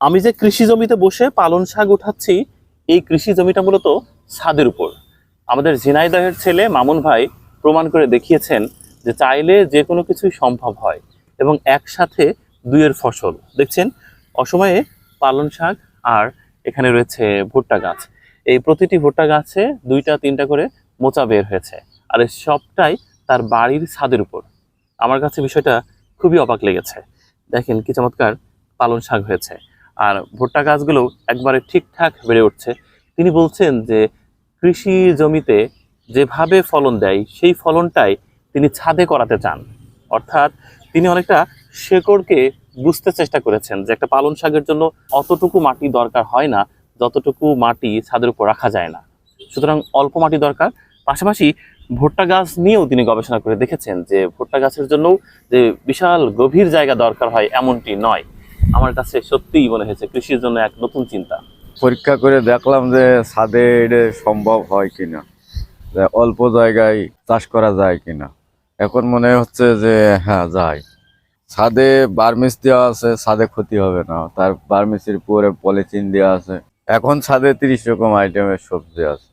আমি যে কৃষি জমিতে বসে পালন শাক উঠাচ্ছি, এই কৃষি জমিটা মূলত ছাদের উপর। আমাদের ঝিনাইদহের ছেলে মামুন ভাই প্রমাণ করে দেখিয়েছেন যে চাইলে যে কোনো কিছুই সম্ভব হয় এবং একসাথে দুইয়ের ফসল। দেখছেন, অসময়ে পালন শাক আর এখানে রয়েছে ভুট্টা গাছ। এই প্রতিটি ভুট্টা গাছে দুইটা, তিনটা করে মোচা বের হয়েছে আর এই সবটাই তার বাড়ির ছাদের উপর। আমার কাছে বিষয়টা খুবই অবাক লেগেছে। দেখেন কি চমৎকার পালন শাক হয়েছে। আর ভুট্টা গাছগুলো একবারে ঠিকঠাক বেড়ে উঠছে। তিনি বলছেন যে, কৃষি জমিতে যেভাবে ফলন দেয়, সেই ফলনটাই তিনি ছাদে করাতে চান। অর্থাৎ তিনি অনেকটা শেকড়কে বুঝতে চেষ্টা করেছেন যে, একটা পালন শাকের জন্য অতটুকু মাটি দরকার হয় না, যতটুকু মাটি ছাদের উপর রাখা যায় না। সুতরাং অল্প মাটি দরকার। পাশাপাশি ভুট্টা গাছ নিয়েও তিনি গবেষণা করে দেখেছেন যে, ভুট্টা গাছের জন্যও যে বিশাল গভীর জায়গা দরকার হয়, এমনটি নয়। আমার কাছে সত্যিই মনে হয়েছে, কৃষির জন্য এক নতুন চিন্তা। পরীক্ষা করে দেখলাম যে ছাদে সম্ভব হয় কিনা অল্প জায়গায় চাষ করা যায় কিনা। এখন মনে হচ্ছে যে হ্যাঁ যায়। ছাদে বার্মিস দেওয়া আছে, ছাদে ক্ষতি হবে না। তার বার্মিসের পরে পলিথিন দেওয়া আছে। এখন ছাদে তিরিশ রকম আইটেমের সবজি আছে।